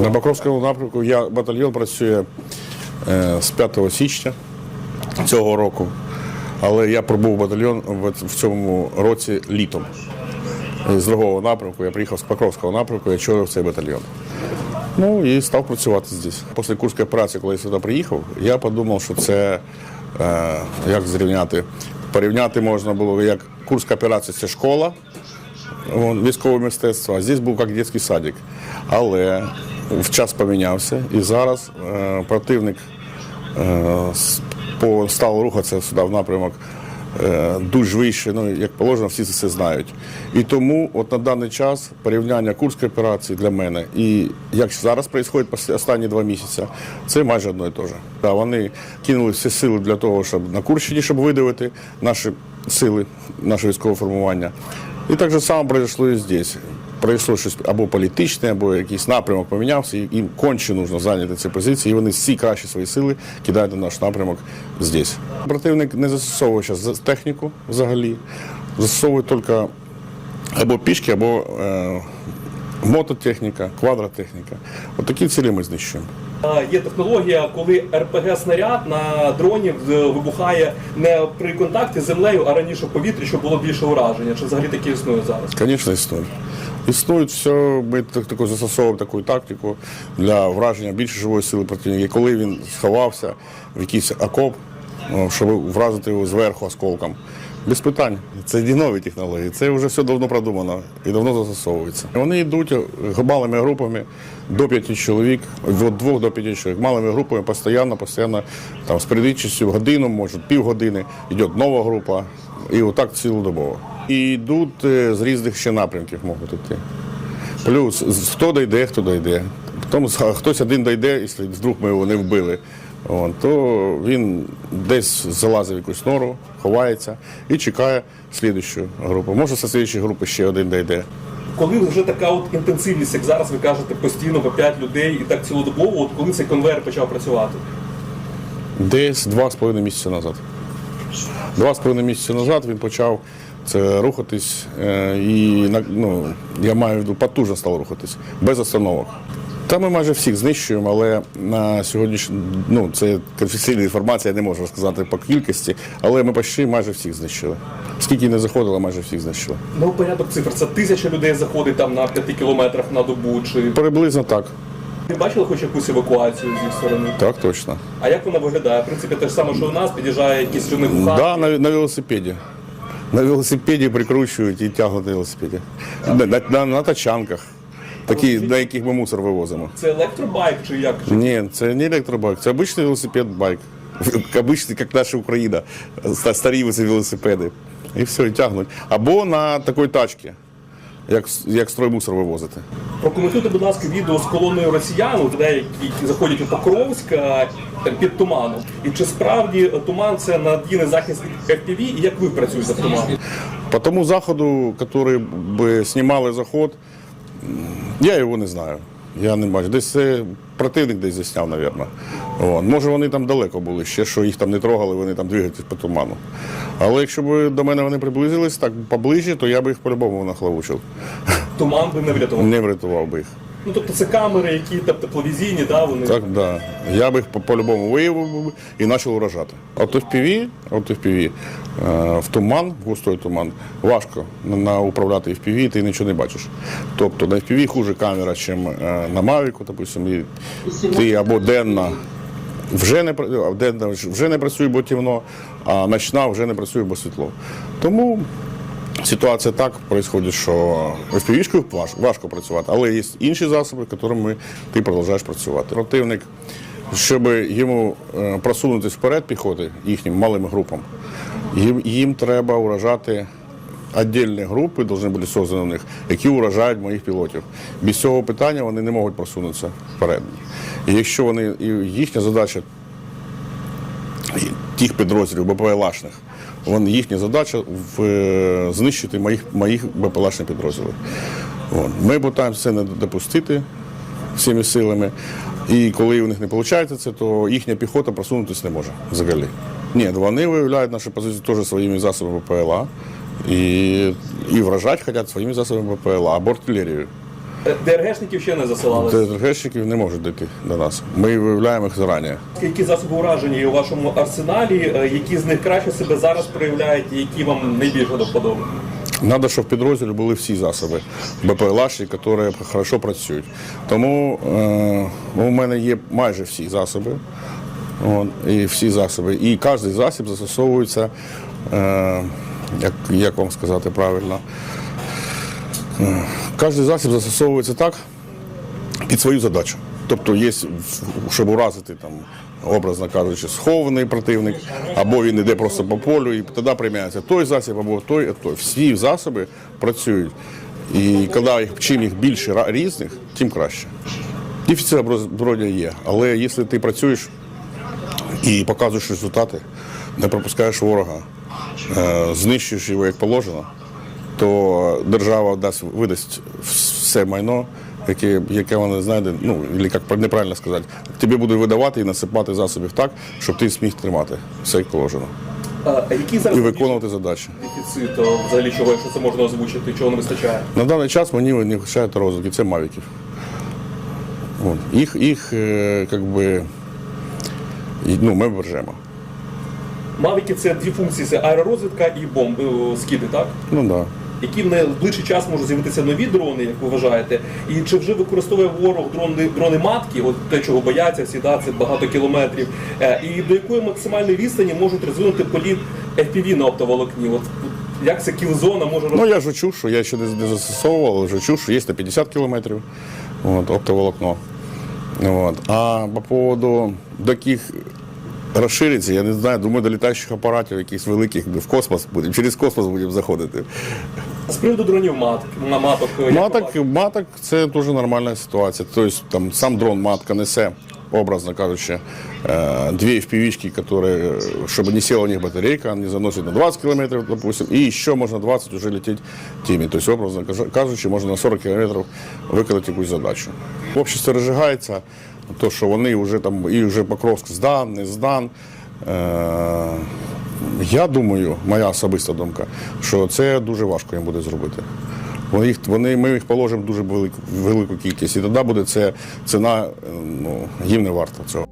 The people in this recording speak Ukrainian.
На Покровському напрямку я батальйон працює е, з 5 січня цього року, але я пробув батальйон в, цьому році літом. З другого напрямку я приїхав з Покровського напрямку, я очолив цей батальйон. Ну і став працювати здесь. Після Курської операції, коли я сюди приїхав, я подумав, що це е, як зрівняти. Порівняти можна було як Курська операція це школа, військове мистецтво, а здесь був як дитячий садик. Але час помінявся, і зараз е, противник е, став рухатися сюди в напрямок е, дуже вище, ну як положено, всі це знають. І тому, от на даний час порівняння Курської операції для мене і як зараз відбувається останні два місяці, це майже одно і те ж. Да, вони кинули всі сили для того, щоб на Курщині, щоб видавити наші сили, наше військове формування. І так же само пройшло і здесь. Пройшло щось або політичне, або якийсь напрямок помінявся, і їм конче потрібно зайняти ці позиції, і вони всі кращі свої сили кидають на наш напрямок здесь. Противник не застосовує зараз техніку взагалі, застосовує тільки або пішки, або е, мототехніка, квадротехніка. От цілі ми знищуємо. Є технологія, коли РПГ-снаряд на дроні е, вибухає не при контакті з землею, а раніше в повітрі, щоб було більше ураження. Чи взагалі таке існує зараз? Звісно, існує. Існують все, ми так- таку застосовуємо таку тактику для враження більше живої сили противника. І коли він сховався в якийсь окоп, ну, щоб вразити його зверху осколком. Без питань. Це не нові технології. Це вже все давно продумано і давно застосовується. Вони йдуть малими групами до п'яти чоловік, від двох до п'яти чоловік. Малими групами постійно, постійно там з періодичністю годину, може півгодини, йде нова група, і отак цілодобово. І йдуть е, з різних ще напрямків можуть йти. Плюс хто дойде, хто дойде. Потім хтось один дойде, якщо вдруг ми його не вбили, то він десь залазить в якусь нору, ховається і чекає слідущу групу. Може, з слідчої групи ще один дойде. Коли вже така от інтенсивність, як зараз ви кажете, постійно по 5 людей і так цілодобово, от коли цей конвейер почав працювати? Десь два з половиною місяці назад. Два з половиною місяці назад він почав це рухатись, е, і ну, я маю в виду, потужно став рухатись, без остановок. Та ми майже всіх знищуємо, але на сьогоднішній ну це конфіденційна інформація, я не можу розказати по кількості, але ми почти майже всіх знищили. Скільки не заходило, майже всіх знищили. Ну, порядок цифр. Це тисяча людей заходить там на 5 кілометрах на добу. Чи Приблизно так. ви бачили хоч якусь евакуацію з їх сторони? Так, точно. А як вона виглядає? В принципі, те ж саме, що у нас, під'їжджає якийсь човник в хат. Да, на, на велосипеді. На велосипеді прикручують і тягнуть на велосипеді. На, на, на, на тачанках, такі, на яких ми мусор вивозимо. Це електробайк чи як? Ні, це не електробайк, це обичний велосипед байк. Обичний, як наша Україна, старі велосипеди. І все, і тягнуть. Або на такій тачці, як, як строймусор вивозити. Прокоментуйте, будь ласка, відео з колоною росіян, де людей, які заходять у Покровськ під туманом. І чи справді туман це надійний захист від FPV, і як ви працюєте в тумані? По тому заходу, який би знімали заход, я його не знаю. Я не бачу. Десь це противник десь засняв, мабуть. Може вони там далеко були, ще що їх там не трогали, вони там двигаються по туману. Але якщо б до мене вони приблизились так поближче, то я би їх по-любому нахлавучив. Туман би не врятував. Не врятував би їх. Ну тобто це камери, які там тепловізійні, да, вони. Так, да. Я би їх по- по-любому виявив і почав уражати. От FPV, от FPV, е, в туман, в густой туман, важко на, управляти FPV, ти нічого не бачиш. Тобто на FPV хуже камера, ніж на Mavic, допустим, ти або денна вже не, вже не працює, бо темно, а ночна вже не працює, бо світло. Тому Ситуація так відбувається, що FPV-шкою важко працювати, але є інші засоби, якими ти продовжуєш працювати. Противник, щоб йому е, просунутися вперед піхоти їхнім малим групам, їм, їм треба уражати віддільні групи, повинні бути создані в них, які уражають моїх пілотів. Без цього питання вони не можуть просунутися вперед. І якщо вони, і їхня задача тих підрозділів БПЛАшних. Вон, їхня задача в, е, знищити моїх, моїх БПЛАшні підрозділи. От. Ми намагаємося це не допустити всіми силами. І коли у них не виходить це, то їхня піхота просунутися не може взагалі. Ні, вони виявляють наші позиції теж своїми засобами БПЛА і, і вражати хочуть своїми засобами БПЛА або артилерією. Е, ДРГшників ще не засилали. ДРГшників не можуть дійти до нас. Ми виявляємо їх зарані. Які засоби ураження є у вашому арсеналі, е, які з них краще себе зараз проявляють, і які вам найбільше до вподоби? Надо, щоб в підрозділі були всі засоби БПЛАші, які хорошо працюють. Тому е, у мене є майже всі засоби. І всі засоби. І кожен засіб застосовується, е, як, як вам сказати правильно, е, кожен засіб застосовується так під свою задачу. Тобто є, щоб уразити там, образно кажучи, схований противник, або він йде просто по полю, і тоді приймається той засіб, або той, а той. Всі засоби працюють. І коли їх, чим їх більше різних, тим краще. Дефіцит зброї є, але якщо ти працюєш і показуєш результати, не пропускаєш ворога, е, знищуєш його як положено, то держава дасть видасть все майно, яке, яке вона знайде, ну як неправильно сказати, тобі буде видавати і насипати засобів так, щоб ти зміг тримати все як положено А які зараз і виконувати задачі. дефіцит, взагалі чого, якщо це можна озвучити, чого не вистачає? На даний час мені не вистачає розвитки, це мавіків. От. Їх, їх е, як би, і, ну, ми бережемо. Мавіки це дві функції: це аеророзвідка і бомби о, скиди, так? Ну так. Да. Які в найближчий час можуть з'явитися нові дрони, як ви вважаєте? І чи вже використовує ворог дрони, дрони матки, от те, чого бояться всі, да, це багато кілометрів, Е, і до якої максимальної відстані можуть розвинути політ FPV на оптоволокні? От, як ця кілзона може Ну я ж чув, що я ще не, не застосовував, але вже чув, що є 150 кілометрів от, оптоволокно. От. А по поводу до яких розшириться, я не знаю, думаю, до літаючих апаратів якихось великих в космос будемо, через космос будемо заходити. з приводу дронів маток, на маток? Маток, маток це дуже нормальна ситуація. Тобто там сам дрон матка несе, образно кажучи, е, дві впівічки, які, щоб не села у них батарейка, вони заносять на 20 км, допустим, і ще можна 20 вже летіти тими. Тобто, образно кажучи, можна на 40 км виконати якусь задачу. Общество розжигається, то, що вони вже там, і вже Покровськ здан, не здан. Е, я думаю, моя особиста думка, що це дуже важко їм буде зробити. Вони, вони, ми їх положимо дуже велику, велику кількість, і тоді буде це ціна, е, ну, їм не варта цього.